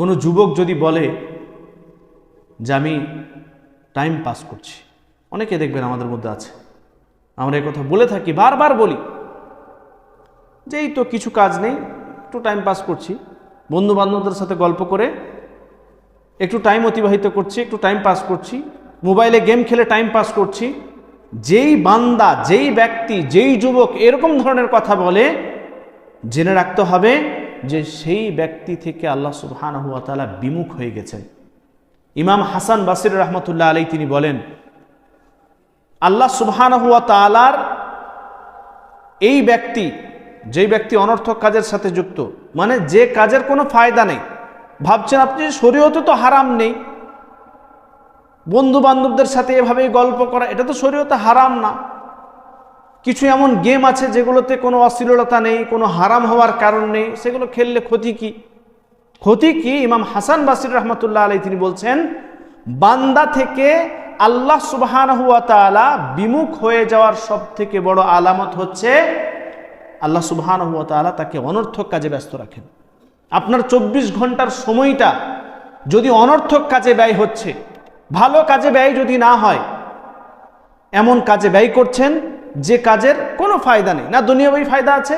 কোনো যুবক যদি বলে যে আমি টাইম পাস করছি, অনেকে দেখবেন আমাদের মধ্যে আছে। আমরা কথা বলে থাকি, বারবার বলি যে এই তো কিছু কাজ নেই, একটু টাইম পাস করছি। বন্ধু বান্ধবদের সাথে গল্প করে, একটু টাইম অতিবাহিত করছি, একটু টাইম পাস করছি। মোবাইলে গেম খেলে টাইম পাস করছি। যেই বান্দা, যেই ব্যক্তি, যেই যুবক এরকম ধরনের কথা বলে, জেনে রাখতে হবে যে সেই ব্যক্তি থেকে আল্লাহ সুবহান হুয়া তালা বিমুখ হয়ে গেছেন। ইমাম হাসান বাসির রহমতুল্লাহ আলী তিনি বলেন, আল্লাহ সুবহান হুয়া তালার এই ব্যক্তি, যেই ব্যক্তি অনর্থক কাজের সাথে যুক্ত মানে যে কাজের কোনো ফায়দা নেই। ভাবছেন আপনি শরীয়তে তো হারাম নেই। বন্ধু বান্ধবদের সাথে এভাবেই গল্প করা, এটা তো শরীয়তে হারাম না। কিছু এমন গেম আছে যেগুলোতে কোনো অশ্লীলতা নেই, কোনো হারাম হওয়ার কারণ নেই, সেগুলো খেললে ক্ষতি কি? ক্ষতি কি? ইমাম হাসান বাসির রহমতুল্লাহ আলাই তিনি বলছেন, বান্দা থেকে আল্লাহ সুবাহান হুয়া তালা বিমুখ হয়ে যাওয়ার সব থেকে বড় আলামত হচ্ছে, আল্লাহ সুবহান হুয়া তালা তাকে অনর্থক কাজে ব্যস্ত রাখেন। আপনার চব্বিশ ঘণ্টার সময়টা যদি অনর্থক কাজে ব্যয় হচ্ছে, ভালো কাজে ব্যয় যদি না হয়, এমন কাজে ব্যয় করছেন যে কাজের কোনো ফায়দা নেই, না দুনিয়াবী ফায়দা আছে,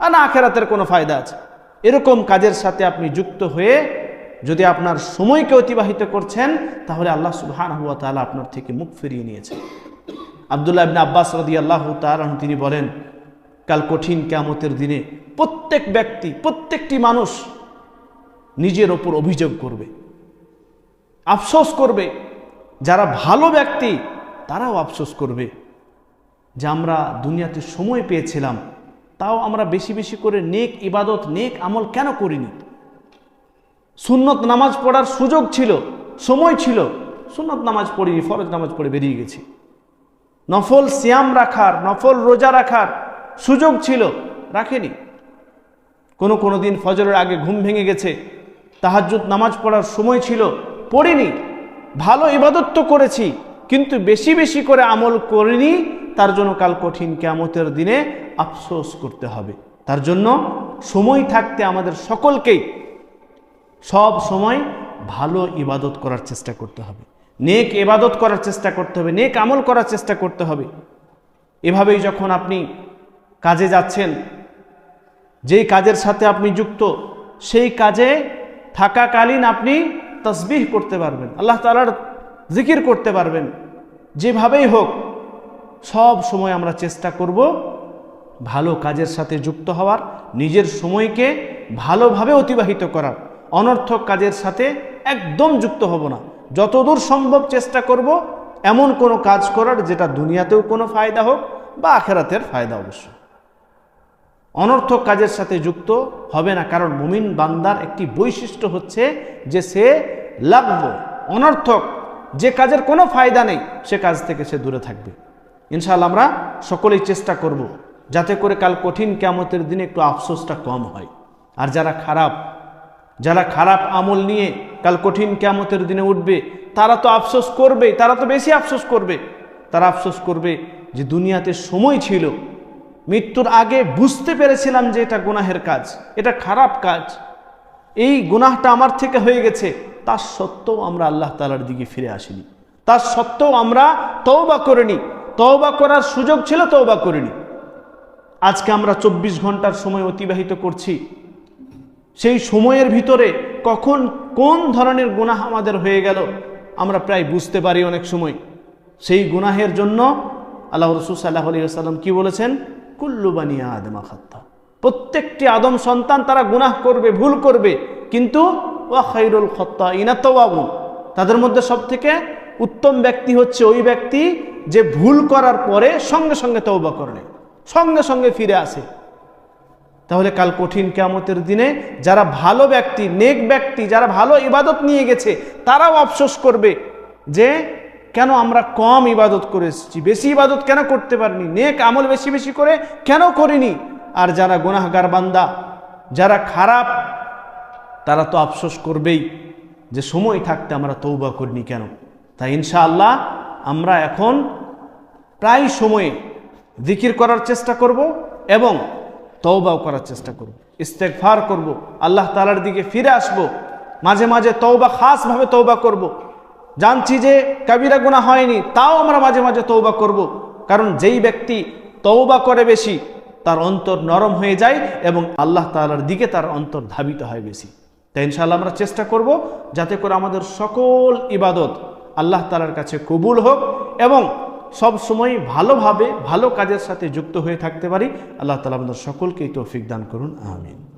আর না আখেরাতের কোনো ফায়দা আছে। এরকম কাজের সাথে আপনি যুক্ত হয়ে যদি আপনার সময়কে অতিবাহিত করছেন, তাহলে আল্লাহ সুবহান হুয়া তালা আপনার থেকে মুখ ফিরিয়ে নিয়েছেন। আবদুল্লাহ ইবনে আব্বাস রদি আল্লাহ তালন তিনি বলেন, কাল কঠিন কেমতের দিনে প্রত্যেক ব্যক্তি, প্রত্যেকটি মানুষ নিজের ওপর অভিযোগ করবে, আফসোস করবে। যারা ভালো ব্যক্তি, তারাও আফসোস করবে। যে আমরা দুনিয়াতে সময় পেয়েছিলাম, তাও আমরা বেশি বেশি করে নেক ইবাদত, নেক আমল কেন করিনি? সুন্নত নামাজ পড়ার সুযোগ ছিল, সময় ছিল, সুন্নত নামাজ পড়িনি, ফরজ নামাজ পড়ে বেরিয়ে গেছি। নফল সিয়াম রাখার, নফল রোজা রাখার সুযোগ ছিল, রাখেনি। কোনো কোনো দিন ফজরের আগে ঘুম ভেঙে গেছে, তাহাজ্জুদ নামাজ পড়ার সময় ছিল, পড়িনি। ভালো ইবাদত তো করেছি, কিন্তু বেশি বেশি করে আমল করিনি তার জন্য কাল কঠিন কেমতের দিনে আফসোস করতে হবে। তার জন্য সময় থাকতে আমাদের সকলকেই সব সময় ভালো ইবাদত করার চেষ্টা করতে হবে। নেক ইবাদত করার চেষ্টা করতে হবে, নেক আমল করার চেষ্টা করতে হবে। এভাবেই যখন আপনি কাজে যাচ্ছেন, যেই কাজের সাথে আপনি যুক্ত, সেই কাজে থাকাকালীন আপনি তসবিহ করতে পারবেন, আল্লাহ তালার জিকির করতে পারবেন, যেভাবেই হোক। সব সময় আমরা চেষ্টা করব ভালো কাজের সাথে যুক্ত হওয়ার, নিজের সময়কে ভালোভাবে অতিবাহিত করার। অনর্থক কাজের সাথে একদম যুক্ত হব না। যতদূর সম্ভব চেষ্টা করব এমন কোনো কাজ করার যেটা দুনিয়াতেও কোনো ফায়দা হোক বা আখেরাতের ফায়দা অবশ্য অনর্থক কাজের সাথে যুক্ত হবে না, কারণ মুমিন বান্দার একটি বৈশিষ্ট্য হচ্ছে যে সে লাগব। অনর্থক যে কাজের কোনো ফায়দা নেই, সে কাজ থেকে সে দূরে থাকবে। ইনশাআল্লাহ আমরা সকলেই চেষ্টা করব যাতে করে কাল কঠিন কেমতের দিনে একটু আফসোসটা কম হয়। আর যারা খারাপ যারা খারাপ আমল নিয়ে কাল কঠিন কেমতের দিনে উঠবে, তারা তো আফসোস করবে তারা তো বেশি আফসোস করবে। তারা আফসোস করবে যে দুনিয়াতে সময় ছিল, মৃত্যুর আগে বুঝতে পেরেছিলাম যে এটা গুনাহের কাজ, এটা খারাপ কাজ। এই গুনাহটা আমার থেকে হয়ে গেছে, তার সত্ত্বেও আমরা আল্লাহ তালার দিকে ফিরে আসিনি। তার সত্ত্বেও আমরা তওবা করিনি। তওবা করার সুযোগ ছিল, তওবা করিনি। আজকে আমরা চব্বিশ ঘণ্টার সময় অতিবাহিত করছি। সেই সময়ের ভিতরে কখন কোন ধরনের গুনাহ আমাদের হয়ে গেল, আমরা প্রায় বুঝতে পারি অনেক সময়। সেই গুনাহের জন্য আল্লাহ রসুল সাল্লাহ আলী সাল্লাম কি বলেছেন? কুল্লু বানিয়া আদমা খাত্তা। প্রত্যেকটি আদম সন্তান তারা গুনাহ করবে, ভুল করবে, কিন্তু ওয়া খাইরুল খত্তা ইনাতবাবু তাদের মধ্যে সব থেকে উত্তম ব্যক্তি হচ্ছে ওই ব্যক্তি যে ভুল করার পরে সঙ্গে সঙ্গে তৌবা করলে সঙ্গে সঙ্গে ফিরে আসে। তাহলে কাল কঠিন কেমতের দিনে যারা ভালো ব্যক্তি, নেক ব্যক্তি, যারা ভালো ইবাদত নিয়ে গেছে, তারাও আফসোস করবে যে, কেন আমরা কম ইবাদত করে এসেছি? বেশি ইবাদত কেন করতে পারিনি? নেক আমল বেশি বেশি করে কেন করিনি? আর যারা গুনাহগার বান্দা, যারা খারাপ, তারা তো আফসোস করবেই যে সময় থাকতে আমরা তৌবা করিনি কেন? তাই ইনশাআল্লাহ আমরা এখন প্রায় সময়ে জিকির করার চেষ্টা করব এবং তওবাও করার চেষ্টা করব ইস্তেকফার করব, আল্লাহ তালার দিকে ফিরে আসব, মাঝে মাঝে তৌবা খাসভাবে তৌবা করব। জানছি যে কাবিরা গুণা হয়নি, তাও আমরা মাঝে মাঝে তৌবা করব। কারণ যেই ব্যক্তি তৌবা করে বেশি, তার অন্তর নরম হয়ে যায় এবং আল্লাহ তালার দিকে তার অন্তর ধাবিত হয় বেশি তাই ইনশাআল্লাহ আমরা চেষ্টা করব যাতে করে আমাদের সকল ইবাদত আল্লাহ তালার কাছে কবুল হোক এবং সব সময় ভালোভাবে, ভালো কাজের সাথে যুক্ত হয়ে থাকতে পারি। আল্লাহ তালা আমাদের সকলকেই তৌফিক দান করুন, আমিন।